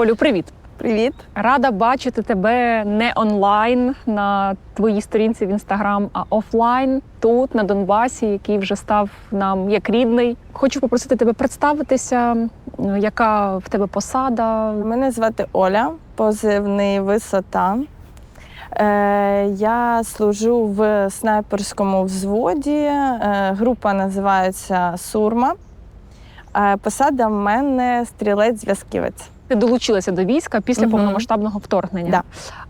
Олю, привіт! Привіт. Рада бачити тебе не онлайн на твоїй сторінці в інстаграм, а офлайн тут, на Донбасі, який вже став нам як рідний. Хочу попросити тебе представитися, яка в тебе посада. Мене звати Оля, позивний висота. Е, я служу в снайперському взводі. Е, група називається Сурма. Е, посада в мене стрілець-зв'язківець. Ти долучилася до війська після угу. повномасштабного вторгнення. Да.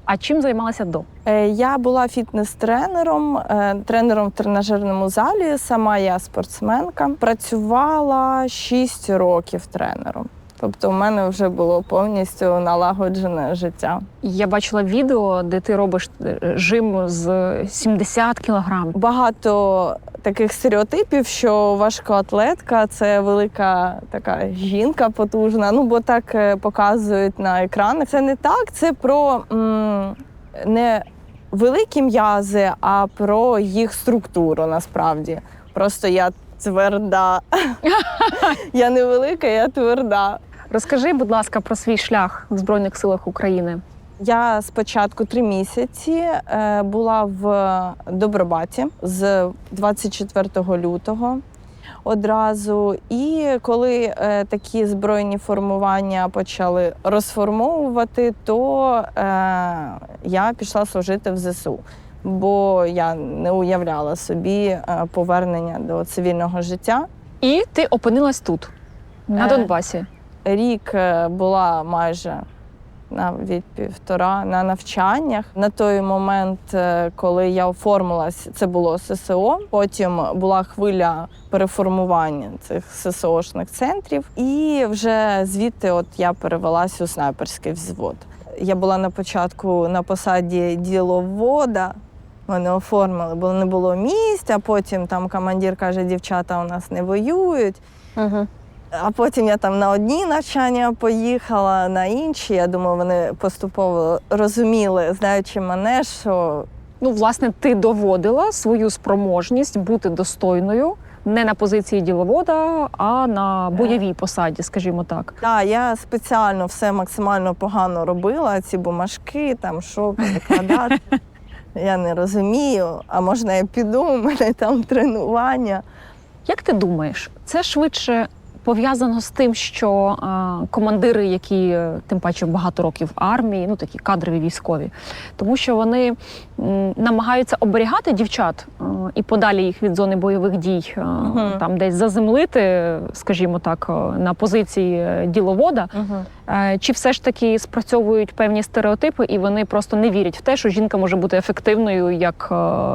А чим займалася до? Е, Я була фітнес-тренером, е, тренером в тренажерному залі. Сама я спортсменка. Працювала 6 років тренером. Тобто, у мене вже було повністю налагоджене життя. Я бачила відео, де ти робиш е, жим з 70 кілограм. Багато таких стереотипів, що важкоатлетка це велика така жінка потужна. Ну бо так е, показують на екранах. Це не так, це про м, не великі м'язи, а про їх структуру насправді. Просто я тверда. я не велика, я тверда. Розкажи, будь ласка, про свій шлях в Збройних силах України. Я спочатку три місяці е, була в Добробаті з 24 лютого одразу. І коли е, такі збройні формування почали розформовувати, то е, я пішла служити в ЗСУ. Бо я не уявляла собі повернення до цивільного життя. І ти опинилась тут, на. Донбасі. Рік е, була майже навіть півтора на навчаннях. На той момент, е, коли я оформилась, це було ССО. Потім була хвиля переформування цих ССОшних центрів, і вже звідти от я перевелась у снайперський взвод. Я була на початку на посаді діловода. Мене оформили, бо не було місць, а потім там командир каже, дівчата у нас не воюють. Угу. А потім я там на одні навчання поїхала, на інші. Я думаю, вони поступово розуміли, знаючи мене, що Ну, власне, ти доводила свою спроможність бути достойною не на позиції діловода, а на бойовій посаді, скажімо так. да, я спеціально все максимально погано робила, ці бумажки, там що перекладати. Я не розумію, а можна я піду, у мене там тренування. Як ти думаєш, це швидше пов'язано з тим, що е, командири, які е, тим паче багато років в армії, ну такі кадрові військові, тому що вони намагаються оберігати дівчат е, і подалі їх від зони бойових дій, Мгм. там десь заземлити, скажімо так, е, на позиції діловода. Угу. Чи все ж таки спрацьовують певні стереотипи, і вони просто не вірять в те, що жінка може бути ефективною як,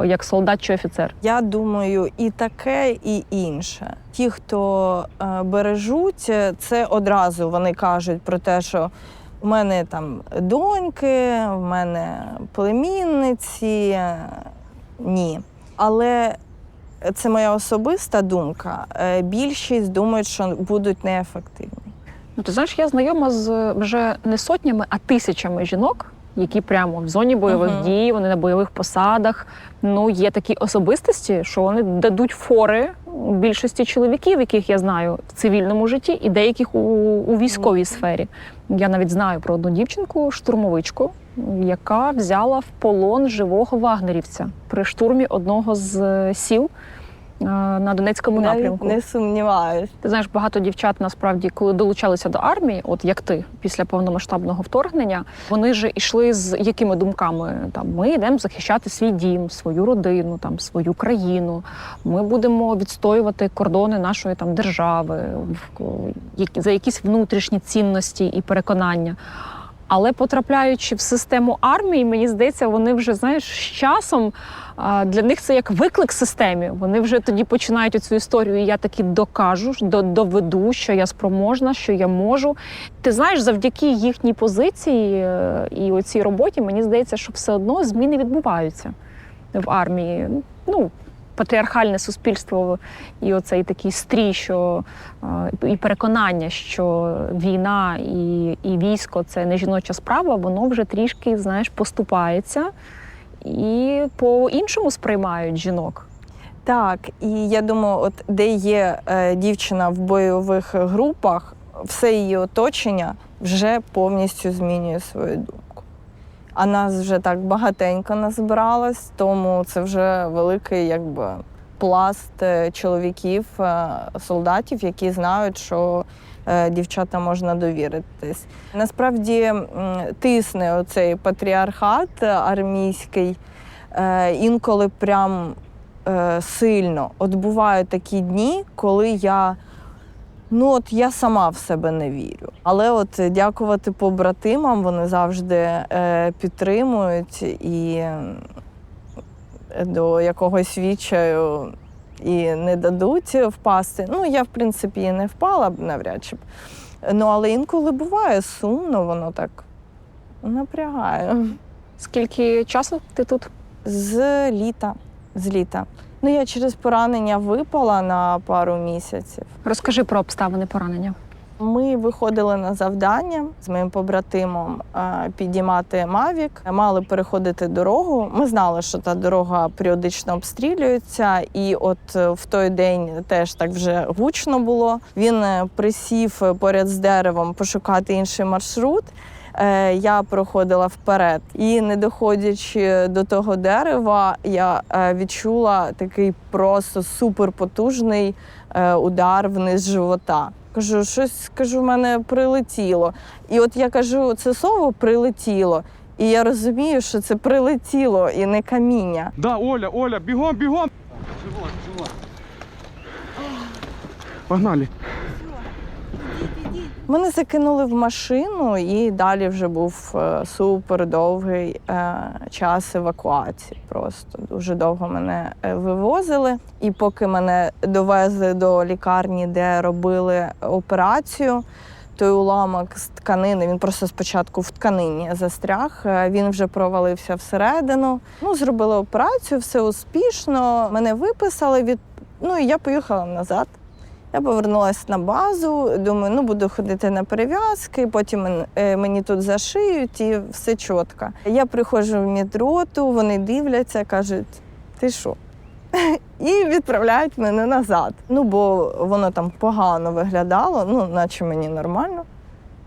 як солдат чи офіцер? Я думаю, і таке, і інше. Ті, хто бережуть, це одразу вони кажуть про те, що у мене там доньки, в мене племінниці. Ні. Але це моя особиста думка. Е, Більшість думають, що будуть неефективні. Ну, ти знаєш, я знайома з вже не сотнями, а тисячами жінок, які прямо в зоні бойових Мгм. дій, вони на бойових посадах. Ну, є такі особистості, що вони дадуть фори більшості чоловіків, яких я знаю в цивільному житті, і деяких у, у військовій сфері. Я навіть знаю про одну дівчинку, штурмовичку, яка взяла в полон живого вагнерівця при штурмі одного з е, сіл на Донецькому Навіть напрямку. не сумніваюсь. Ти знаєш, багато дівчат насправді, коли долучалися до армії, от як ти після повномасштабного вторгнення, вони ж йшли з якими думками? Там ми йдемо захищати свій дім, свою родину, там свою країну. Ми будемо відстоювати кордони нашої там держави, за якісь внутрішні цінності і переконання. Але потрапляючи в систему армії, мені здається, вони вже знаєш з часом для них це як виклик системі. Вони вже тоді починають цю історію. І я таки докажу, до- доведу, що я спроможна, що я можу. Ти знаєш, завдяки їхній позиції е, і оцій роботі, мені здається, що все одно зміни відбуваються в армії. Ну, патріархальне суспільство і оцей такий стрій, що е, і переконання, що війна і, і військо це не жіноча справа, воно вже трішки знаєш поступається і по-іншому сприймають жінок. Так, і я думаю, от де є е, дівчина в бойових групах, все її оточення вже повністю змінює свою думку. А нас вже так багатенько назбиралось, тому це вже великий якби, пласт е, чоловіків, е, солдатів, які знають, що е, дівчатам можна довіритись. Насправді тисне оцей патріархат армійський, е, інколи прям е, сильно. От бувають такі дні, коли я. Ну, от я сама в себе не вірю. Але от дякувати побратимам, вони завжди е, підтримують і до якогось відчаю і не дадуть впасти. Ну, я, в принципі, і не впала б навряд чи б. Ну, але інколи буває сумно, воно так напрягає. Скільки часу ти тут? З літа. З літа. Ну, я через поранення випала на пару місяців. Розкажи про обставини поранення. Ми виходили на завдання з моїм побратимом е, підіймати Мавік. Мали переходити дорогу. Ми знали, що та дорога періодично обстрілюється, і от е, в той день теж так вже гучно було. Він е, присів поряд з деревом пошукати інший маршрут. Я проходила вперед, і не доходячи до того дерева, я відчула такий просто суперпотужний удар вниз живота. Кажу, щось кажу, в мене прилетіло. І от я кажу, це слово прилетіло. І я розумію, що це прилетіло і не каміння. Да, Оля, Оля, бігом, бігом! Живот, живот. Погнали. Мене закинули в машину, і далі вже був е, супер довгий е, час евакуації. Просто дуже довго мене е, вивозили. І поки мене довезли до лікарні, де робили операцію, той уламок з тканини, він просто спочатку в тканині застряг. Він вже провалився всередину. Ну, зробили операцію, все успішно. Мене виписали від. Ну і я поїхала назад. Я повернулася на базу, думаю, ну буду ходити на перев'язки, потім е, мені тут зашиють і все чітко. Я приходжу в мідроту, вони дивляться, кажуть, ти що? І відправляють мене назад. Ну, бо воно там погано виглядало, ну, наче мені нормально.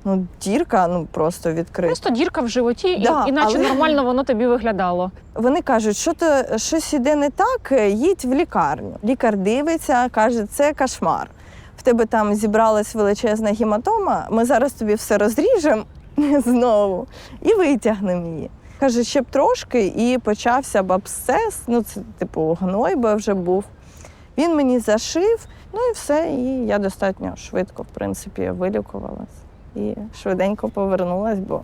Ну, дірка ну, просто відкрита. Просто дірка в животі, і- Да, іначе але- нормально воно тобі виглядало. Вони кажуть, що то щось іде не так, їдь в лікарню. Лікар дивиться, каже, це кошмар. В тебе там зібралась величезна гематома, ми зараз тобі все розріжемо знову і витягнемо її. Каже, ще б трошки, і почався б абсцес, ну це типу гной би вже був. Він мені зашив, ну і все. І я достатньо швидко, в принципі, вилікувалась. І швиденько повернулась, бо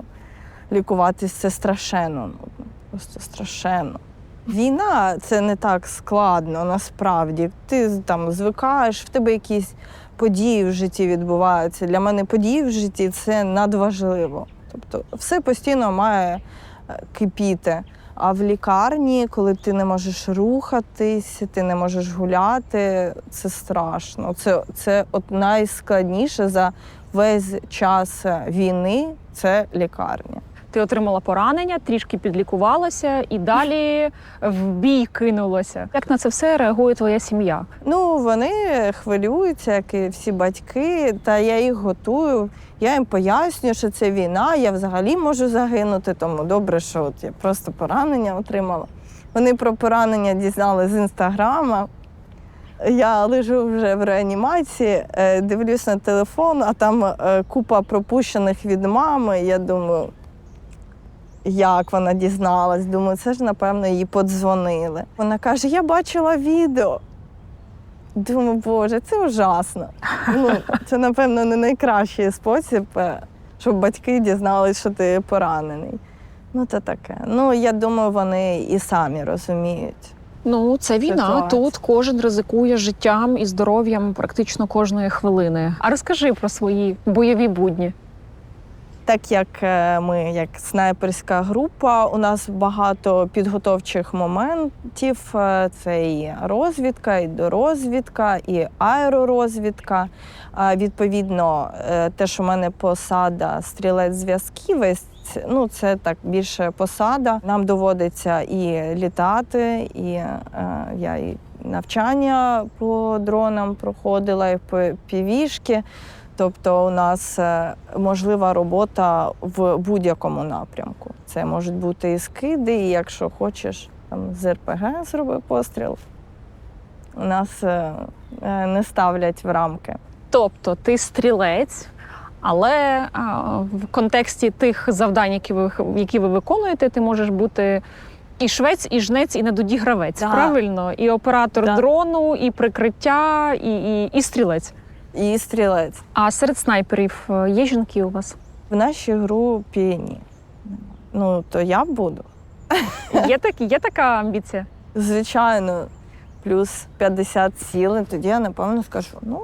лікуватись це страшенно нудно. Просто страшенно. Війна це не так складно насправді. Ти там звикаєш, в тебе якісь події в житті відбуваються. Для мене події в житті це надважливо. Тобто все постійно має е, кипіти. А в лікарні, коли ти не можеш рухатись, ти не можеш гуляти, це страшно. Це, це от найскладніше за весь час війни це лікарня. Ти отримала поранення, трішки підлікувалася і далі в бій кинулася. Як на це все реагує твоя сім'я? Ну, вони хвилюються, як і всі батьки, та я їх готую. Я їм пояснюю, що це війна, я взагалі можу загинути, тому добре, що от я просто поранення отримала. Вони про поранення дізнали з інстаграма. Я лежу вже в реанімації, е, дивлюсь на телефон, а там е, купа пропущених від мами. Я думаю, як вона дізналась? Думаю, це ж, напевно, їй подзвонили. Вона каже: Я бачила відео. Думаю, боже, це ужасно. Ну, це, напевно, не найкращий спосіб, е, щоб батьки дізналися, що ти поранений. Ну, це таке. Ну, я думаю, вони і самі розуміють. Ну, це війна. Ситуація. Тут кожен ризикує життям і здоров'ям практично кожної хвилини. А розкажи про свої бойові будні. Так як е, ми, як снайперська група, у нас багато підготовчих моментів. Е, Це і розвідка, і дорозвідка, і аеророзвідка. Відповідно, е, те, що в мене посада стрілець зв'язківець, ну це так більше посада. Нам доводиться і літати, і е, я і навчання по дронам проходила, і по півішки. Тобто у нас е, можлива робота в будь-якому напрямку. Це можуть бути і скиди, і якщо хочеш там з РПГ зроби постріл. У нас е, е, не ставлять в рамки. Тобто ти стрілець, але в контексті тих завдань, які ви, які ви виконуєте, ти можеш бути і швець, і жнець, і на дуді гравець. Да. Правильно? І оператор Да. дрону, і прикриття, і, і, і стрілець. І стрілець. А серед снайперів е, є жінки у вас? В нашій групі ні. Ну, то я буду. Є, такі, є така амбіція? Звичайно, плюс 50 сіли, тоді я напевно скажу: ну,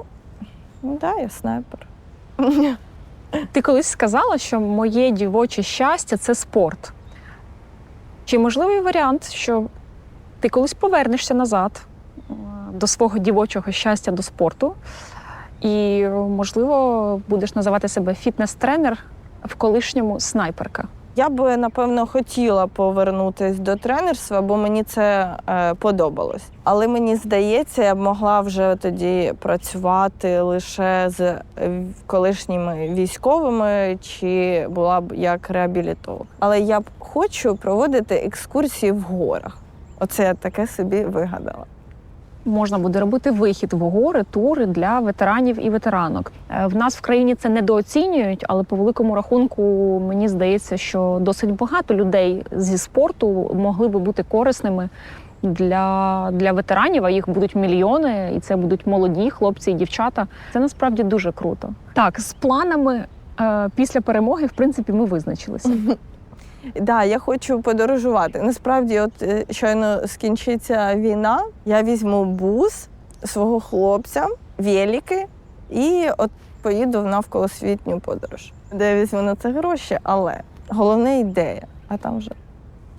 ну да, я снайпер. Ти колись сказала, що моє дівоче щастя це спорт. Чи можливий варіант, що ти колись повернешся назад е, до свого дівочого щастя до спорту, і, можливо, будеш називати себе фітнес-тренер в колишньому снайперка? Я би напевно хотіла повернутися до тренерства, бо мені це е, подобалось. Але мені здається, я б могла вже тоді працювати лише з е, колишніми військовими чи була б як реабілітолог. Але я б хочу проводити екскурсії в горах. Оце я таке собі вигадала. Можна буде робити вихід в гори, тури для ветеранів і ветеранок. Е, В нас в країні це недооцінюють, але по великому рахунку мені здається, що досить багато людей зі спорту могли би бути корисними для, для ветеранів, а їх будуть мільйони, і це будуть молоді хлопці і дівчата. Це насправді дуже круто. Так, з планами е, після перемоги, в принципі, ми визначилися. Да, я хочу подорожувати. Насправді, от е, щойно скінчиться війна, я візьму бус свого хлопця, велики, і от поїду в навколосвітню подорож, де я візьму на це гроші, але головне ідея, а там вже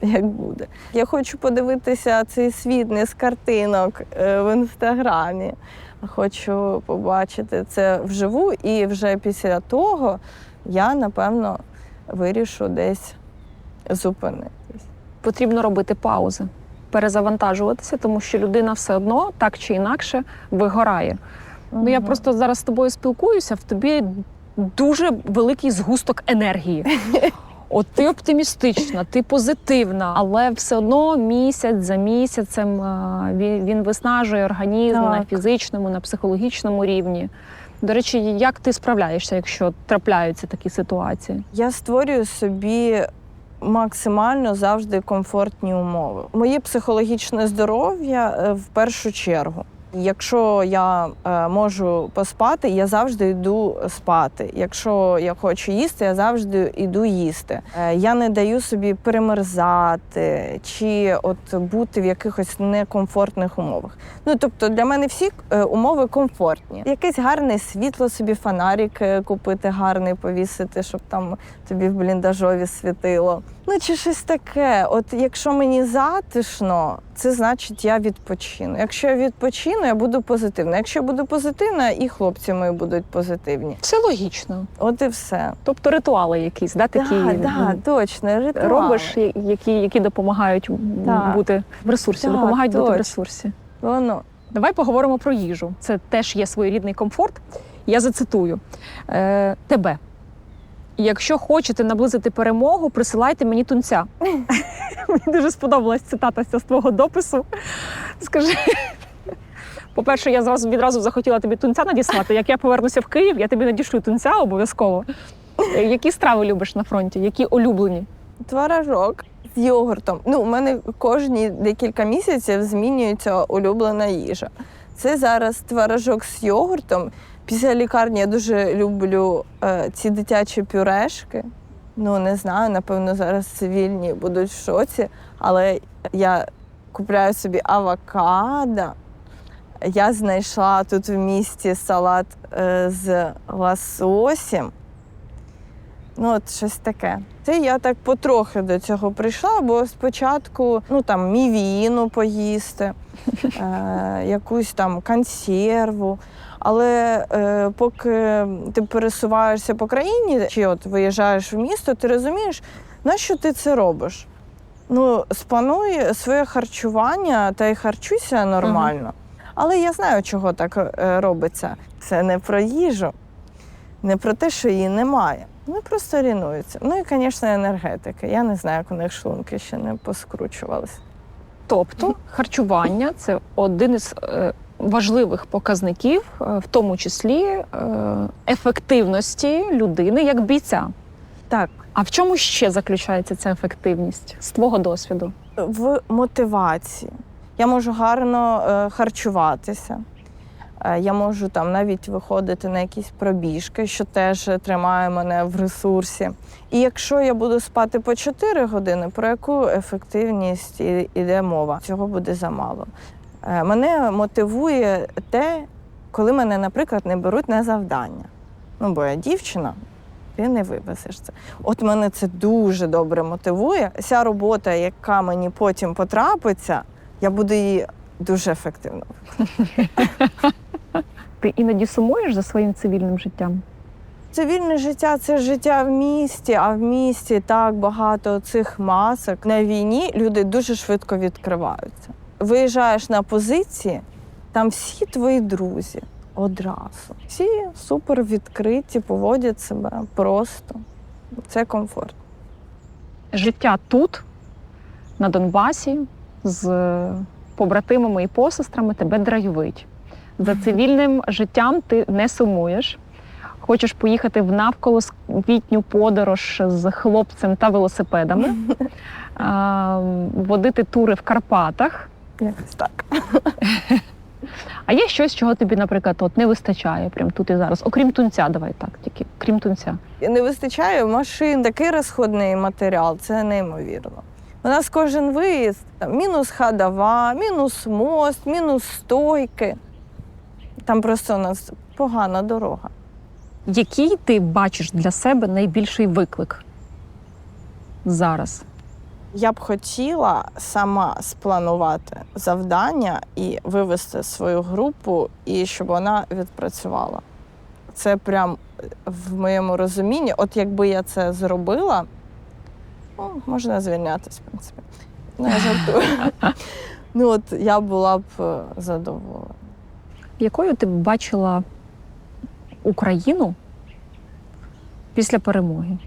як буде. Я хочу подивитися цей світ не з картинок е, в інстаграмі. Хочу побачити це вживу, і вже після того я напевно вирішу десь зупинитись. Потрібно робити паузи, перезавантажуватися, тому що людина все одно так чи інакше вигорає. Ну я просто зараз з тобою спілкуюся, в тобі дуже великий згусток енергії. От ти оптимістична, ти позитивна, але все одно місяць за місяцем він, він виснажує організм на фізичному, на психологічному рівні. До речі, як ти справляєшся, якщо трапляються такі ситуації? Я створюю собі максимально завжди комфортні умови. Моє психологічне здоров'я е, в першу чергу. Якщо я е, можу поспати, я завжди йду спати. Якщо я хочу їсти, я завжди йду їсти. Е, я не даю собі перемерзати чи от бути в якихось некомфортних умовах. Ну тобто для мене всі е, умови комфортні. Якесь гарне світло собі, фонарик е, купити, гарний повісити, щоб там тобі в бліндажові світило. Ну чи щось таке. От якщо мені затишно, це значить я відпочину. Якщо я відпочину, я буду позитивна. Якщо я буду позитивна, і хлопці мої будуть позитивні. Все логічно. От і все. Тобто ритуали якісь, да, такі да, да, точно, ритуали. робиш, які, які допомагають Так. бути в ресурсі, Так, допомагають бути в ресурсі. Воно. Давай поговоримо про їжу. Це теж є своєрідний комфорт. Я зацитую е, тебе. Якщо хочете наблизити перемогу, присилайте мені тунця. Мені дуже сподобалась цитата з твого допису. Скажи. По-перше, я зразу відразу захотіла тобі тунця надіслати. Як я повернуся в Київ, я тобі надішлю тунця обов'язково. Які страви любиш на фронті? Які улюблені? Творожок з йогуртом. Ну, у мене кожні декілька місяців змінюється улюблена їжа. Це зараз творожок з йогуртом. Після лікарні я дуже люблю е, ці дитячі пюрешки. Ну, не знаю, напевно, зараз цивільні будуть в шоці, але я купляю собі авокадо. Я знайшла тут в місті салат е, з лососем. Ну, от щось таке. Це я так потрохи до цього прийшла, бо спочатку ну там мівіну поїсти, е, якусь там консерву. Але е, поки ти пересуваєшся по країні, чи от виїжджаєш в місто, ти розумієш, на що ти це робиш? Ну, сплануй своє харчування та й харчуйся нормально. Але я знаю, чого так е, робиться. Це не про їжу. Не про те, що її немає. Вони просто рінуються. Ну і, звісно, енергетика. Я не знаю, як у них шлунки ще не поскручувалися. Тобто харчування це один із е, важливих показників, е, в тому числі е, ефективності людини як бійця. Так, А в чому ще заключається ця ефективність з твого досвіду? в мотивації. Я можу гарно е, харчуватися. Е, Я можу там навіть виходити на якісь пробіжки, що теж тримає мене в ресурсі. І якщо я буду спати по 4 години, про яку ефективність іде мова? Цього буде замало. Е, Мене мотивує те, коли мене, наприклад, не беруть на завдання. Ну, бо я дівчина, ти не вивезеш це. От мене це дуже добре мотивує. Ця робота, яка мені потім потрапиться, я буду її дуже ефективно. Ти іноді сумуєш за своїм цивільним життям? Цивільне життя це життя в місті, а в місті так багато цих масок. На війні люди дуже швидко відкриваються. Виїжджаєш на позиції, там всі твої друзі одразу. Всі супер відкриті, поводять себе просто. Це комфорт. Життя тут, на Донбасі, з побратимами і посестрами тебе драйвить. За цивільним життям ти не сумуєш. Хочеш поїхати в навколосвітню подорож з хлопцем та велосипедами, водити тури в Карпатах. Якось так. А є щось, чого тобі, наприклад, от не вистачає прямо тут і зараз, окрім тунця, давай так, тільки крім тунця. Не вистачає машин, такий розходний матеріал, це неймовірно. У нас кожен виїзд там, мінус ходова, мінус мост, мінус стойки. Там просто у нас погана дорога. Який ти бачиш для себе найбільший виклик зараз? Я б хотіла сама спланувати завдання і вивести свою групу, і щоб вона відпрацювала. Це прям в моєму розумінні. От якби я це зробила, ну, можна звільнятися, в принципі. Ну, я жартую. Ну, от я була б е, задоволена. Якою ти б бачила Україну після перемоги?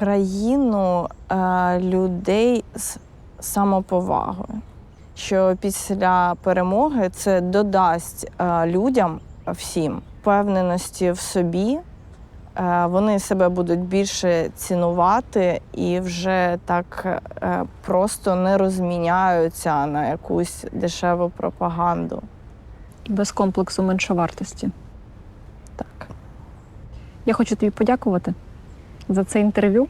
Країну е, людей з самоповагою. Що після перемоги це додасть е, людям всім впевненості в собі. Е, вони себе будуть більше цінувати і вже так просто не розміняються на якусь дешеву пропаганду. Без комплексу меншовартості. Так. Я хочу тобі подякувати за це інтерв'ю.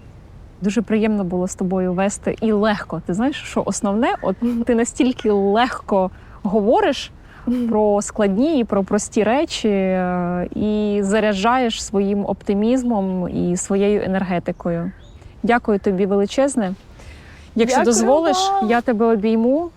Дуже приємно було з тобою вести і легко. Ти знаєш, що основне, от ти настільки легко говориш про складні і про прості речі, е, і заряджаєш своїм оптимізмом і своєю енергетикою. Дякую тобі величезне. Якщо Дякую дозволиш, вам. я тебе обійму